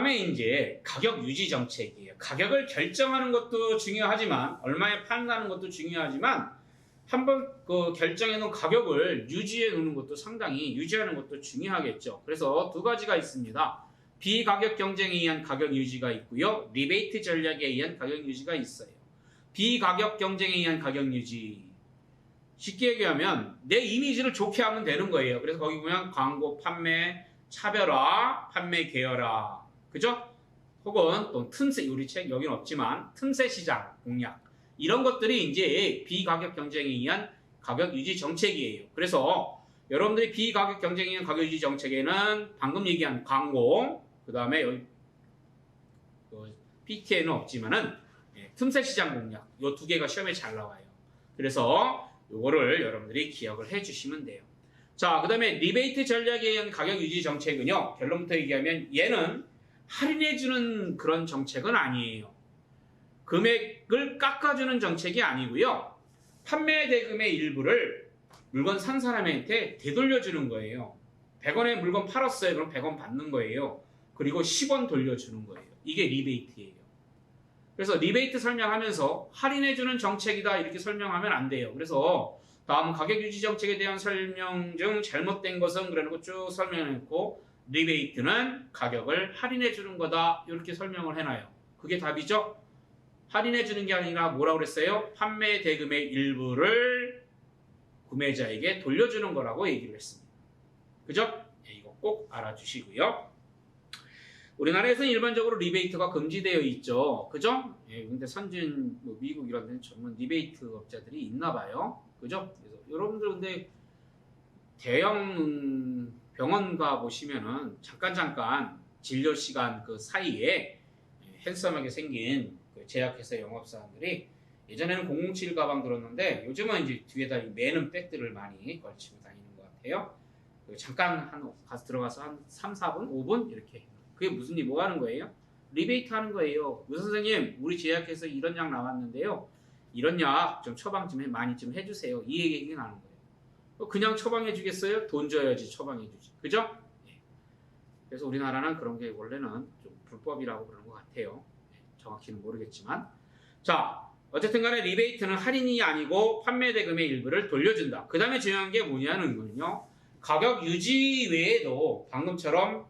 그 다음에 이제 가격 유지 정책이에요. 가격을 결정하는 것도 중요하지만 얼마에 판다는 것도 중요하지만 한번 그 결정해 놓은 가격을 유지해 놓는 것도 상당히 유지하는 것도 중요하겠죠. 그래서 두 가지가 있습니다. 비가격 경쟁에 의한 가격 유지가 있고요. 리베이트 전략에 의한 가격 유지가 있어요. 비가격 경쟁에 의한 가격 유지. 쉽게 얘기하면 내 이미지를 좋게 하면 되는 거예요. 그래서 거기 보면 광고, 판매, 차별화, 판매 계열화. 그죠? 혹은 또 틈새, 우리 책 여기는 없지만 틈새 시장 공략. 이런 것들이 이제 비가격 경쟁에 의한 가격 유지 정책이에요. 그래서 여러분들이 비가격 경쟁에 의한 가격 유지 정책에는 방금 얘기한 광고, 그 다음에 여기 그 PT에는 없지만은 예, 틈새 시장 공략 요두 개가 시험에 잘 나와요. 그래서 요거를 여러분들이 기억을 해주시면 돼요. 자, 그 다음에 리베이트 전략에 의한 가격 유지 정책은요. 결론부터 얘기하면 얘는 할인해주는 그런 정책은 아니에요. 금액을 깎아주는 정책이 아니고요. 판매 대금의 일부를 물건 산 사람한테 되돌려주는 거예요. 100원에 물건 팔았어요. 그럼 100원 받는 거예요. 그리고 10원 돌려주는 거예요. 이게 리베이트예요. 그래서 리베이트 설명하면서 할인해주는 정책이다 이렇게 설명하면 안 돼요. 그래서 다음 가격 유지 정책에 대한 설명 중 잘못된 것은 그러는 거쭉 설명했고 리베이트는 가격을 할인해 주는 거다 이렇게 설명을 해놔요. 그게 답이죠? 할인해 주는 게 아니라 뭐라고 그랬어요? 판매 대금의 일부를 구매자에게 돌려주는 거라고 얘기를 했습니다. 그죠? 예, 이거 꼭 알아주시고요. 우리나라에서는 일반적으로 리베이트가 금지되어 있죠. 그죠? 예, 근데 선진, 뭐 미국 이런 데는 전문 리베이트 업자들이 있나 봐요. 그죠? 그래서 여러분들 근데 대형 병원 가 보시면은 잠깐 잠깐 진료 시간 그 사이에 핸섬하게 생긴 그 제약회사 영업사원들이 예전에는 007 가방 들었는데 요즘은 이제 뒤에다 이 매는 백들을 많이 걸치고 다니는 것 같아요. 그 잠깐 한 가서 들어가서 한 3, 4분, 5분 이렇게 그게 무슨 일 뭐 하는 거예요? 리베이트 하는 거예요. 의사 선생님, 우리 제약회사 이런 약 나왔는데요. 이런 약 좀 처방 좀 해, 많이 좀 해주세요. 이 얘기가 나는 거예요. 어, 그냥 처방해 주겠어요? 돈 줘야지 처방해 주지. 그죠? 예. 그래서 우리나라는 그런 게 원래는 좀 불법이라고 그러는 것 같아요. 예, 정확히는 모르겠지만. 자, 어쨌든 간에 리베이트는 할인이 아니고 판매 대금의 일부를 돌려준다. 그 다음에 중요한 게 뭐냐는 거는요. 가격 유지 외에도 방금처럼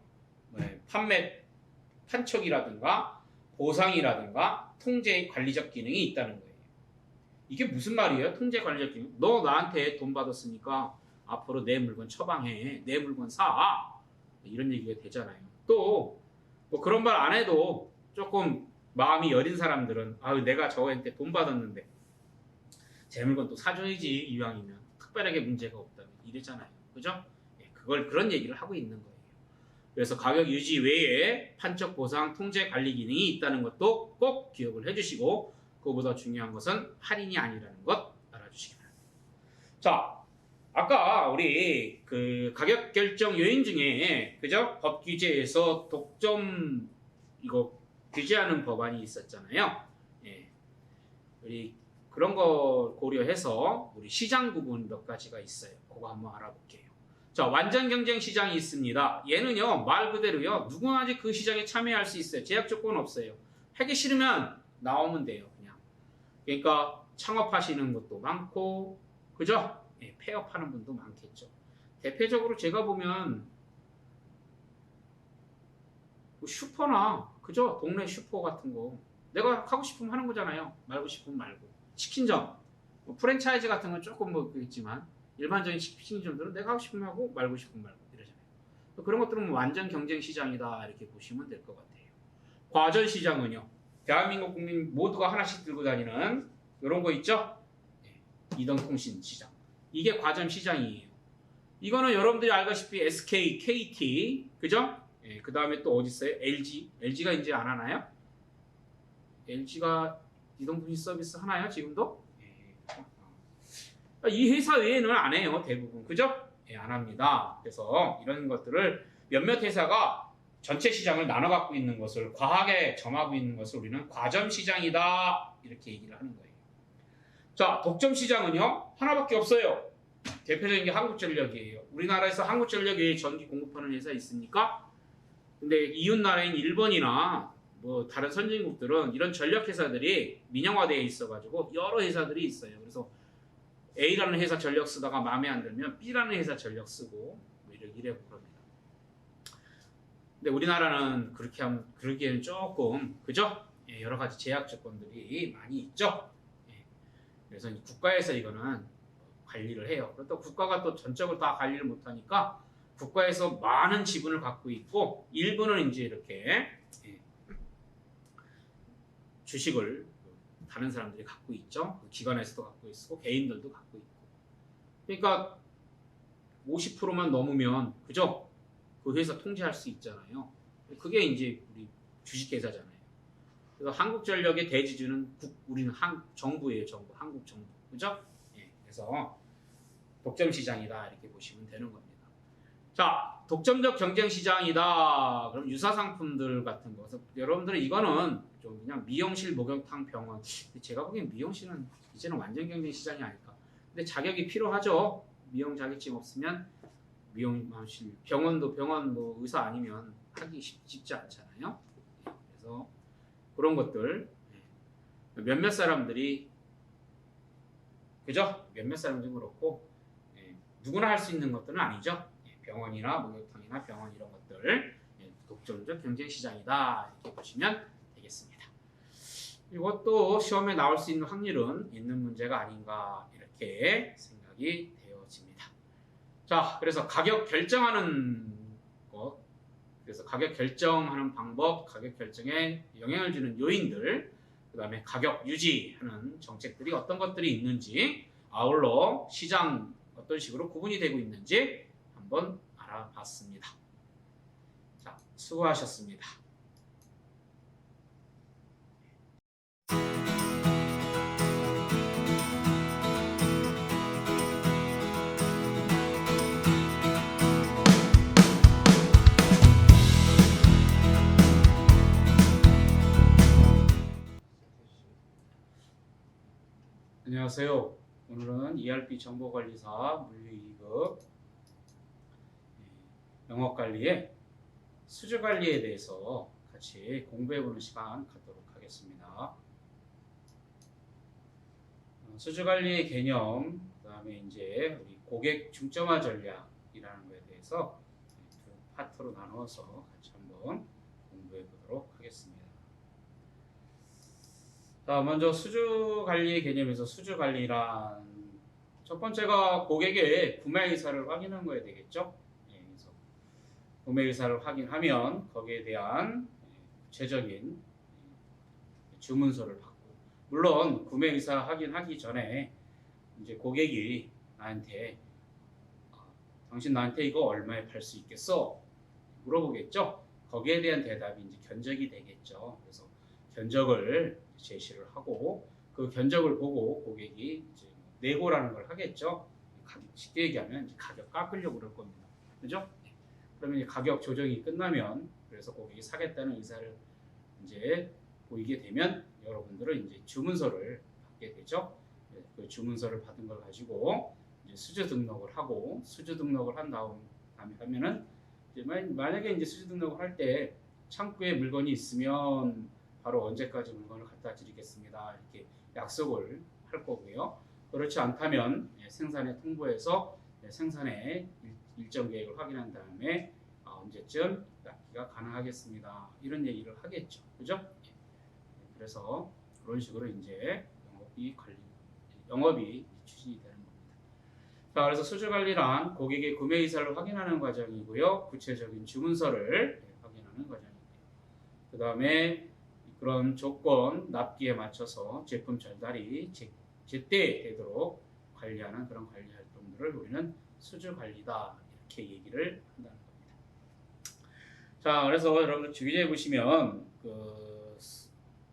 네, 판매 판촉이라든가 보상이라든가 통제 관리적 기능이 있다는 거예요. 이게 무슨 말이에요? 통제 기능. 너 나한테 돈 받았으니까 앞으로 내 물건 처방해. 내 물건 사. 이런 얘기가 되잖아요. 또 뭐 그런 말 안 해도 조금 마음이 여린 사람들은 아유 내가 저한테 돈 받았는데 제 물건 또 사줘야지 이왕이면 특별하게 문제가 없다면 이랬잖아요. 그죠? 예, 그걸 그런 얘기를 하고 있는 거예요. 그래서 가격 유지 외에 판촉 보상 통제 관리 기능이 있다는 것도 꼭 기억을 해주시고 그보다 중요한 것은 할인이 아니라는 것 알아주시기 바랍니다. 자, 아까 우리 그 가격 결정 요인 중에 그죠? 법 규제에서 독점 이거 규제하는 법안이 있었잖아요. 예. 우리 그런 거 고려해서 우리 시장 구분 몇 가지가 있어요. 그거 한번 알아볼게요. 자, 완전 경쟁 시장이 있습니다. 얘는요, 말 그대로요, 누구나지 그 시장에 참여할 수 있어요. 제약 조건 없어요. 하기 싫으면 나오면 돼요, 그러니까 창업하시는 것도 많고, 그죠? 예, 폐업하는 분도 많겠죠. 대표적으로 제가 보면, 뭐 슈퍼나, 그죠? 동네 슈퍼 같은 거. 내가 하고 싶으면 하는 거잖아요. 말고 싶으면 말고. 치킨점, 뭐 프랜차이즈 같은 건 조금 뭐 있지만, 일반적인 치킨점들은 내가 하고 싶으면 하고 말고 싶으면 말고 이러잖아요. 그런 것들은 뭐 완전 경쟁 시장이다 이렇게 보시면 될 것 같아요. 과전 시장은요. 대한민국 국민 모두가 하나씩 들고 다니는 이런 거 있죠? 네, 이동통신 시장. 이게 과점 시장이에요. 이거는 여러분들이 알다시피 SK, KT, 그죠? 예, 그 다음에 또 어디 있어요? LG. LG가 이제 안 하나요? LG가 이동통신 서비스 하나요? 지금도? 예. 이 회사 외에는 안 해요, 대부분. 그죠? 예, 안 합니다. 그래서 이런 것들을 몇몇 회사가 전체 시장을 나눠 갖고 있는 것을 과하게 점하고 있는 것을 우리는 과점 시장이다. 이렇게 얘기를 하는 거예요. 자, 독점 시장은요, 하나밖에 없어요. 대표적인 게 한국전력이에요. 우리나라에서 한국전력 외에 전기 공급하는 회사 있습니까? 근데 이웃 나라인 일본이나 뭐 다른 선진국들은 이런 전력 회사들이 민영화되어 있어가지고 여러 회사들이 있어요. 그래서 A라는 회사 전력 쓰다가 마음에 안 들면 B라는 회사 전력 쓰고 뭐 이래 이래 그럽니다. 근데 우리나라는 그렇게 하면 그러기에는 조금 그죠? 예, 여러 가지 제약 조건들이 많이 있죠. 예, 그래서 국가에서 이거는 관리를 해요. 그리고 또 국가가 또 전적으로 다 관리를 못하니까 국가에서 많은 지분을 갖고 있고 일부는 이제 이렇게 예, 주식을 다른 사람들이 갖고 있죠. 그 기관에서도 갖고 있고 개인들도 갖고 있고. 그러니까 50%만 넘으면 그죠? 그 회사 통제할 수 있잖아요. 그게 이제 우리 주식회사잖아요. 그래서 한국전력의 대지주는 국, 우리는 한, 정부예요, 정부, 한국 정부, 그죠? 예, 그래서 독점 시장이다 이렇게 보시면 되는 겁니다. 자, 독점적 경쟁 시장이다. 그럼 유사 상품들 같은 거. 여러분들은 이거는 좀 그냥 미용실, 목욕탕, 병원. 제가 보기엔 미용실은 이제는 완전 경쟁 시장이 아닐까. 근데 자격이 필요하죠. 미용 자격증 없으면 미용실, 병원도 병원 뭐 의사 아니면 하기 쉽, 쉽지 않잖아요. 예, 그래서 그런 것들 예. 몇몇 사람들이 그죠? 몇몇 사람들은 그렇고 예, 누구나 할 수 있는 것들은 아니죠. 예, 병원이나 목욕탕이나 병원 이런 것들 예, 독점적 경쟁 시장이다 이렇게 보시면 되겠습니다. 이것도 시험에 나올 수 있는 확률은 있는 문제가 아닌가 이렇게 생각이 되어집니다. 자, 그래서 가격 결정하는 것, 그래서 가격 결정하는 방법, 가격 결정에 영향을 주는 요인들, 그 다음에 가격 유지하는 정책들이 어떤 것들이 있는지, 아울러 시장 어떤 식으로 구분이 되고 있는지 한번 알아봤습니다. 자, 수고하셨습니다. 안녕하세요. 오늘은 ERP 정보관리사 물류 2급 영업관리의 수주관리에 대해서 같이 공부해보는 시간 갖도록 하겠습니다. 어, 수주관리의 개념, 그 다음에 이제 우리 고객 중점화 전략이라는 거에 대해서 두 파트로 나눠서 같이 한번 공부해 보도록 하겠습니다. 자, 먼저 수주 관리의 개념에서 수주 관리란 첫 번째가 고객의 구매 의사를 확인하는 거에 되겠죠. 예, 그래서 구매 의사를 확인하면 거기에 대한 예, 구체적인 예, 주문서를 받고 물론 구매 의사 확인하기 전에 이제 고객이 나한테 아, 당신 나한테 이거 얼마에 팔 수 있겠어? 물어보겠죠. 거기에 대한 대답이 이제 견적이 되겠죠. 그래서 견적을 제시를 하고 그 견적을 보고 고객이 내고라는 걸 하겠죠. 가- 쉽게 얘기하면 가격 깎으려고 그럴 겁니다. 그죠? 그러면 이제 가격 조정이 끝나면 그래서 고객이 사겠다는 의사를 이제 보이게 되면 여러분들은 이제 주문서를 받게 되죠. 네, 그 주문서를 받은 걸 가지고 이제 수주 등록을 하고 수주 등록을 한 다음 다음에 하면은 이제 만- 만약에 이제 수주 등록을 할 때 창구에 물건이 있으면 바로 언제까지 물건을 갖다 드리겠습니다. 이렇게 약속을 할 거고요. 그렇지 않다면 예, 생산에 통보해서 예, 생산의 일- 일정 계획을 확인한 다음에 아, 언제쯤 납기가 가능하겠습니다. 이런 얘기를 하겠죠. 그죠? 예. 그래서 그런 식으로 이제 영업이 관리, 영업이 추진이 되는 겁니다. 자, 그래서 수주 관리란 고객의 구매 의사를 확인하는 과정이고요. 구체적인 주문서를 예, 확인하는 과정입니다. 그 다음에 그런 조건 납기에 맞춰서 제품 전달이 제, 제때 되도록 관리하는 그런 관리 활동들을 우리는 수주 관리다 이렇게 얘기를 한다는 겁니다. 자, 그래서 여러분들 주기자에 보시면 그 수-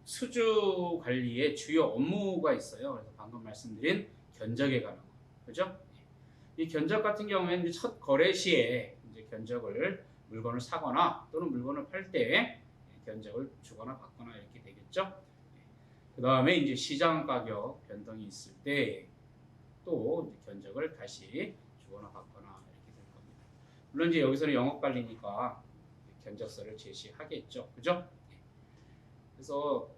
수주 관리의 주요 업무가 있어요. 그래서 방금 말씀드린 견적에 관한 거, 그죠? 이 견적 같은 경우에는 첫 거래 시에 이제 견적을 물건을 사거나 또는 물건을 팔때 견적을 주거나 받거나 이렇게 되겠죠. 그 다음에 이제 시장 가격 변동이 있을 때 또 견적을 다시 주거나 받거나 이렇게 될 겁니다. 물론 이제 여기서는 영업 관리니까 견적서를 제시하겠죠. 그죠? 예. 그래서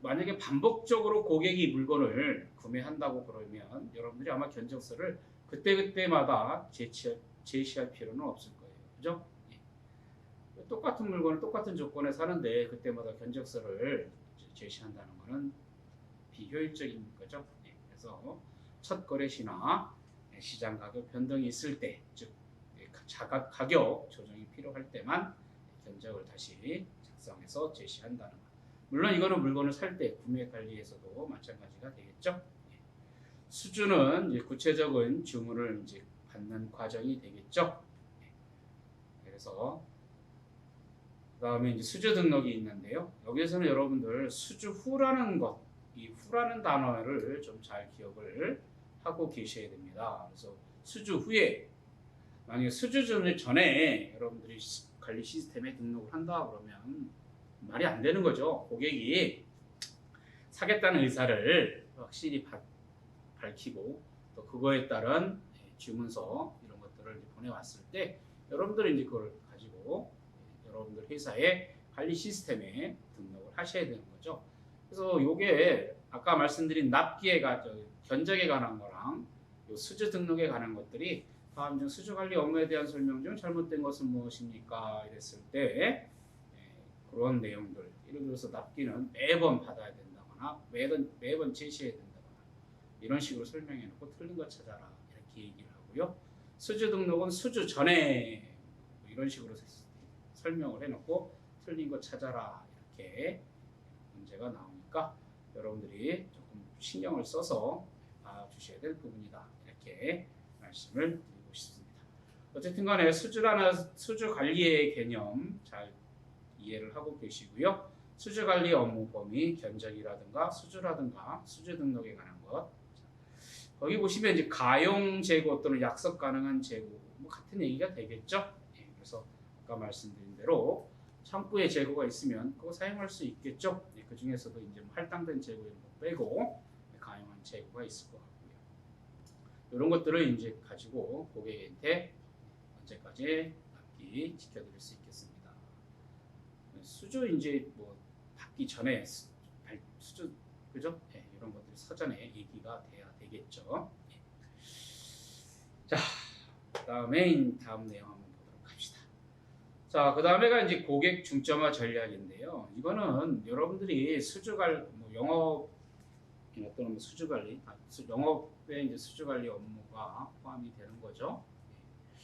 만약에 반복적으로 고객이 물건을 구매한다고 그러면 여러분들이 아마 견적서를 그때그때마다 제시할, 제시할 필요는 없을 거예요. 그죠? 예. 똑같은 물건을 똑같은 조건에 사는데 그때마다 견적서를 제시한다는 것은 비효율적인 거죠. 예. 그래서 첫 거래 시나 시장 가격 변동이 있을 때, 즉 자각 가격 조정이 필요할 때만 견적을 다시 작성해서 제시한다는 것. 물론 이거는 물건을 살 때 구매 관리에서도 마찬가지가 되겠죠. 예. 이제 구체적인 주문을 받는 과정이 되겠죠. 예. 그래서 그 다음에 이제 수주 등록이 있는데요. 여기에서는 여러분들 수주 후라는 것, 이 후라는 단어를 좀 잘 기억을 하고 계셔야 됩니다. 그래서 수주 후에 만약에 수주 전에 여러분들이 관리 시스템에 등록을 한다 그러면 말이 안 되는 거죠. 고객이 사겠다는 의사를 확실히 바, 밝히고 또 그거에 따른 주문서 이런 것들을 보내왔을 때 여러분들은 이제 그걸 가지고 여러분들 회사의 관리 시스템에 등록을 하셔야 되는 거죠. 그래서 이게 아까 말씀드린 납기에 가 견적에 관한 거랑 요 수주 등록에 관한 것들이 다음 중 수주 관리 업무에 대한 설명 중 잘못된 것은 무엇입니까? 이랬을 때 그런 내용들 예를 들어서 납기는 매번 받아야 된다거나 매번 매번 제시해야 된다거나 이런 식으로 설명해 놓고 틀린 거 찾아라 이렇게 얘기를 하고요. 수주 등록은 수주 전에 뭐 이런 식으로 설명을 해놓고 틀린 거 찾아라 이렇게 문제가 나오니까 여러분들이 조금 신경을 써서 봐주셔야 될 부분이다 이렇게 말씀을 드리고 싶습니다. 어쨌든 간에 수주라는 수주 관리의 개념 잘 이해를 하고 계시고요. 수주 관리 업무 범위, 견적이라든가 수주라든가 수주 등록에 관한 것. 거기 보시면 이제 가용 재고 또는 약속 가능한 재고 뭐 같은 얘기가 되겠죠. 예, 그래서 아까 말씀드린 대로 창고에 재고가 있으면 그거 사용할 수 있겠죠. 예, 그 중에서도 이제 뭐 할당된 재고 이런 거 빼고 가용한 재고가 있을 것 같고요. 이런 것들을 이제 가지고 고객한테 언제까지 납기 지켜드릴 수 있겠습니다. 수주 이제 뭐 받기 전에 수, 수주 그죠? 네, 이런 것들이 사전에 얘기가 돼야 되겠죠. 네. 자, 그다음에 다음 내용 한번. 자, 그 다음에가 이제 고객 중점화 전략인데요. 이거는 여러분들이 수주 관뭐 영업 또는 뭐 수주 관리, 아, 영업에 이제 수주 관리 업무가 포함이 되는 거죠. 네.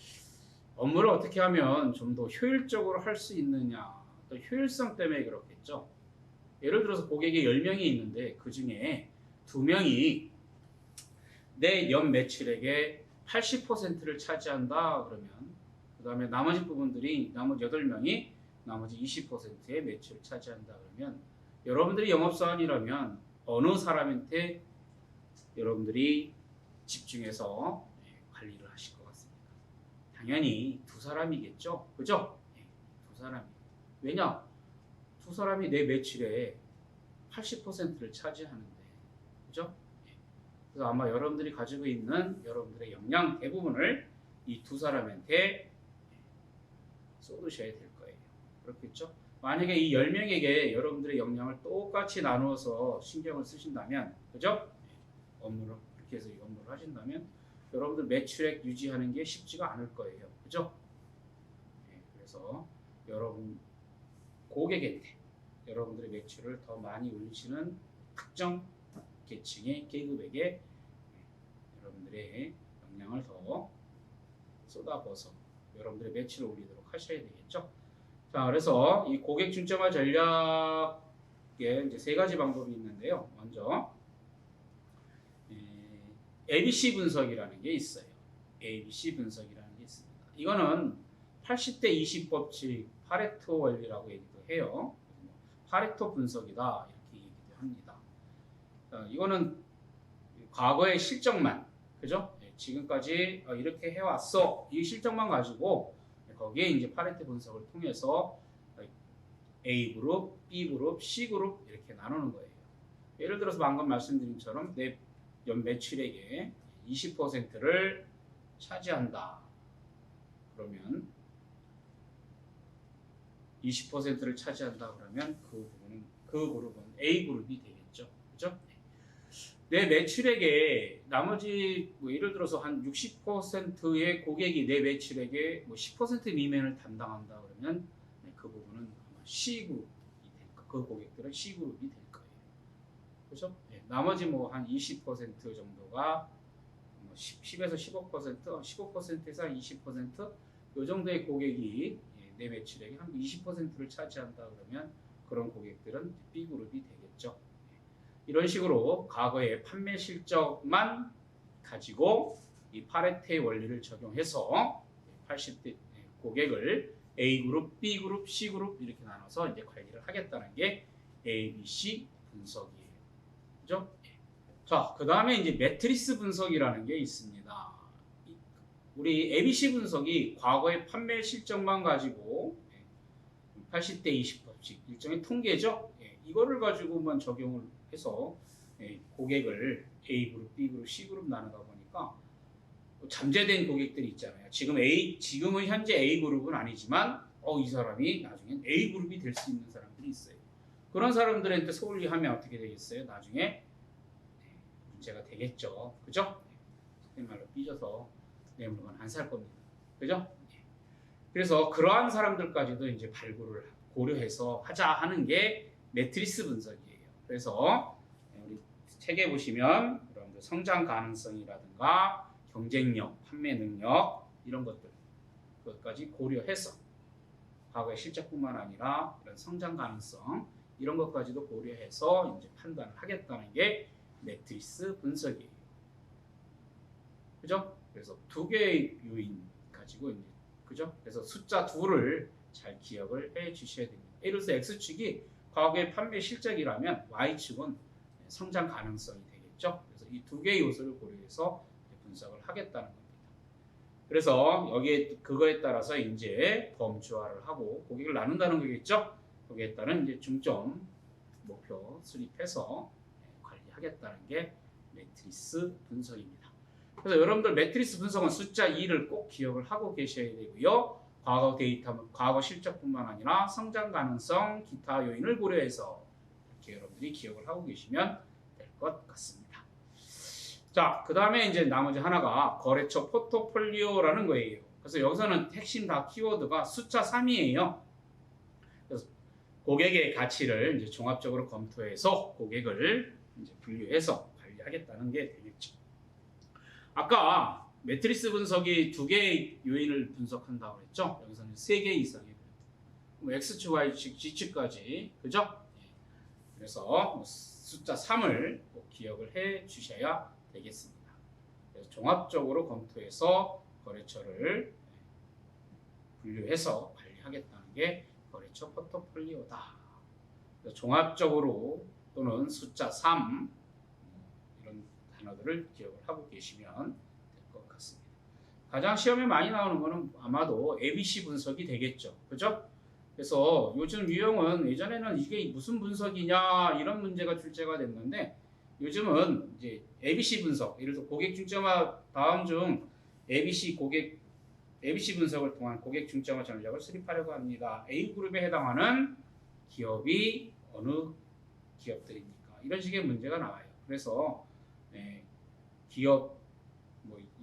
업무를 어떻게 하면 좀 더 효율적으로 할 수 있느냐 또 효율성 때문에 그렇겠죠. 예를 들어서 고객이 10명이 있는데 그 중에 2명이 내 연 매출액의 80%를 차지한다 그러면 그 다음에 나머지 부분들이 나머지 8명이 나머지 20%의 매출을 차지한다 그러면 여러분들이 영업사원이라면 어느 사람한테 여러분들이 집중해서 네, 관리를 하실 것 같습니다. 당연히 두 사람이겠죠. 그죠? 네, 두 사람이. 왜냐? 두 사람이 내 매출의 80%를 차지하는데, 그죠? 예. 그래서 아마 여러분들이 가지고 있는 여러분들의 역량 대부분을 이 두 사람한테 쏟으셔야 될 거예요. 그렇겠죠? 만약에 이 10명에게 여러분들의 역량을 똑같이 나누어서 신경을 쓰신다면, 그죠? 예. 업무를, 그렇게 해서 이 업무를 하신다면, 여러분들 매출액 유지하는 게 쉽지가 않을 거예요. 그죠? 네, 그래서 여러분 고객한테 여러분들의 매출을 더 많이 올리시는 특정 계층의 계급에게 여러분들의 역량을 더 쏟아부어서 여러분들의 매출을 올리도록 하셔야 되겠죠. 자, 그래서 이 고객 중점화 전략에 이제 세 가지 방법이 있는데요. 먼저 ABC 분석이라는 게 있어요. ABC 분석이라는 게 있습니다. 이거는 80대 20 법칙 파레토 원리라고 얘기도 해요. 파레토 분석이다 이렇게 얘기도 합니다. 어, 이거는 과거의 실적만 그죠? 예, 지금까지 어, 이렇게 해왔어 이 실적만 가지고 거기에 이제 파레토 분석을 통해서 A 그룹, B 그룹, C 그룹 이렇게 나누는 거예요. 예를 들어서 방금 말씀드린 처럼 내 연 매출액의 20%를 차지한다. 그러면 20%를 차지한다 그러면 그 부분은 그 그룹은 A 그룹이 되겠죠. 그죠? 내 매출액의 나머지 뭐 예를 들어서 한 60%의 고객이 내 매출액의 뭐 10% 미만을 담당한다 그러면 네, 그 부분은 아마 C 그룹이 될 거. 그 고객들은 C 그룹이 될 거예요. 그죠? 네, 나머지 뭐 한 20% 정도가 뭐 10, 10 에서 15%, 15%에서 한 20%, 요 정도의 고객이 예, 내 매출액의 한 20%를 차지한다 그러면 그런 고객들은 B 그룹이 되겠죠. 예. 이런 식으로 과거의 판매 실적만 가지고 이 파레테의 원리를 적용해서 80대 고객을 A 그룹, B 그룹, C 그룹 이렇게 나눠서 이제 관리를 하겠다는 게 A, B, C 분석이에요. 그죠? 예. 자, 그 다음에 이제 매트리스 분석이라는 게 있습니다. 이- 우리 ABC 분석이 과거의 판매 실적만 가지고 80대 20법칙 일종의 통계죠. 예, 이거를 가지고만 적용을 해서 예, 고객을 A 그룹, B 그룹, C 그룹 나누다 보니까 잠재된 고객들이 있잖아요. 지금 A 지금은 현재 A 그룹은 아니지만 어, 이 사람이 나중엔 A 그룹이 될 수 있는 사람들이 있어요. 그런 사람들한테 소홀히 하면 어떻게 되겠어요? 나중에 네, 문제가 되겠죠. 그죠? 네, 말로 삐져서 내 물건 안 살 겁니다. 그죠? 네. 그래서 그러한 사람들까지도 이제 발굴을 고려해서 하자 하는 게 매트리스 분석이에요. 그래서 우리 책에 보시면 여러분들 성장 가능성이라든가 경쟁력, 판매 능력 이런 것들 그것까지 고려해서 과거의 실적뿐만 아니라 이런 성장 가능성 이런 것까지도 고려해서 이제 판단을 하겠다는 게 매트리스 분석이에요. 그죠? 그래서 두 개의 요인 가지고 이제 그죠? 그래서 숫자 둘을 잘 기억을 해 주셔야 됩니다. 예를 들어서 X축이 과거의 판매 실적이라면 Y축은 성장 가능성이 되겠죠. 그래서 이 두 개의 요소를 고려해서 분석을 하겠다는 겁니다. 그래서 여기에 그거에 따라서 이제 범주화를 하고 고객을 나눈다는 거겠죠. 거기에 따른 이제 중점 목표 수립해서 관리하겠다는 게 매트리스 분석입니다. 그래서 여러분들 매트리스 분석은 숫자 2를 꼭 기억을 하고 계셔야 되고요. 과거 데이터, 과거 실적뿐만 아니라 성장 가능성, 기타 요인을 고려해서 이렇게 여러분들이 기억을 하고 계시면 될 것 같습니다. 자, 그 다음에 이제 나머지 하나가 거래처 포트폴리오라는 거예요. 그래서 여기서는 핵심 다 키워드가 숫자 3이에요. 그래서 고객의 가치를 이제 종합적으로 검토해서 고객을 이제 분류해서 관리하겠다는 게 되겠죠. 아까 매트리스 분석이 두 개의 요인을 분석한다고 했죠. 여기서는 세 개 이상의 뭐 X축, Y축, G축까지 그죠? 예. 그래서 뭐 숫자 3을 꼭 기억을 해 주셔야 되겠습니다. 그래서 종합적으로 검토해서 거래처를 분류해서 관리하겠다는 게 거래처 포트폴리오다. 종합적으로 또는 숫자 3 이런 단어들을 기억을 하고 계시면. 가장 시험에 많이 나오는 거는 아마도 ABC 분석이 되겠죠. 그죠? 그래서 요즘 유형은 예전에는 이게 무슨 분석이냐 이런 문제가 출제가 됐는데 요즘은 이제 ABC 분석, 예를 들어 고객 중점화 다음 중 ABC 고객 ABC 분석을 통한 고객 중점화 전략을 수립하려고 합니다. A 그룹에 해당하는 기업이 어느 기업들입니까? 이런 식의 문제가 나와요. 그래서 네, 기업 뭐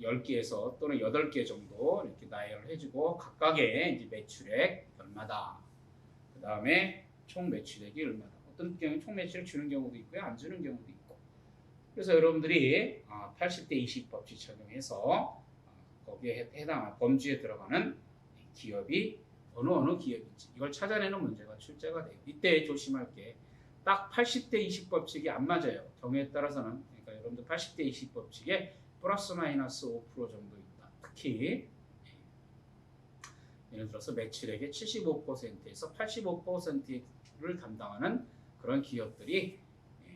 10개에서 또는 8개 정도 이렇게 나열을 해주고 각각의 이제 매출액 얼마다. 그 다음에 총 매출액이 얼마다. 어떤 경우 총 매출액 주는 경우도 있고요, 안 주는 경우도 있고. 그래서 여러분들이 80대 20 법칙 적용해서 아, 거기에 해당한 범주에 들어가는 기업이 어느 어느 기업인지 이걸 찾아내는 문제가 출제가 돼요. 이때 조심할 게 딱 80대 20 법칙이 안 맞아요. 경우에 따라서는 그러니까 여러분들 80대 20 법칙에 플러스 마이너스 5% 정도 있다. 특히 예를 들어서 매출액의 75%에서 85%를 담당하는 그런 기업들이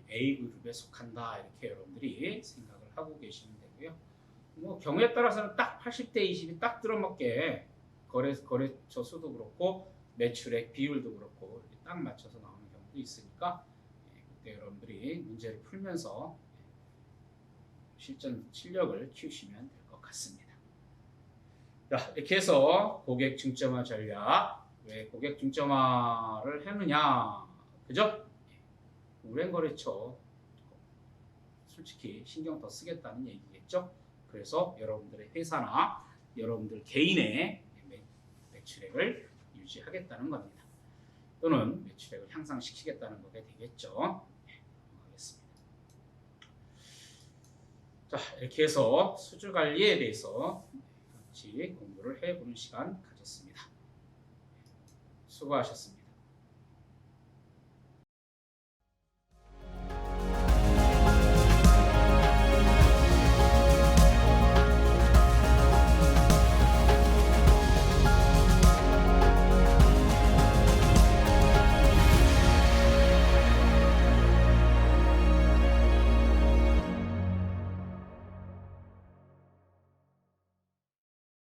A 그룹에 속한다 이렇게 여러분들이 생각을 하고 계시면 되고요. 뭐 경우에 따라서는 딱 80대 20이 딱 들어먹게 거래 거래처 수도 그렇고 매출액 비율도 그렇고 딱 맞춰서 나오는 경우도 있으니까 예, 그때 여러분들이 문제를 풀면서 예, 실전 실력을 키우시면 될 것 같습니다. 자, 이렇게 해서 고객 중점화 전략 왜 고객 중점화를 했느냐? 그죠? 우량 거래처 솔직히 신경 더 쓰겠다는 얘기겠죠. 그래서 여러분들의 회사나 여러분들 개인의 매- 매출액을 유지하겠다는 겁니다. 또는 매출액을 향상시키겠다는 거게 되겠죠. 네, 넘어가겠습니다. 자 이렇게 해서 수주 관리에 대해서 같이 공부를 해보는 시간 가졌습니다. 수고하셨습니다.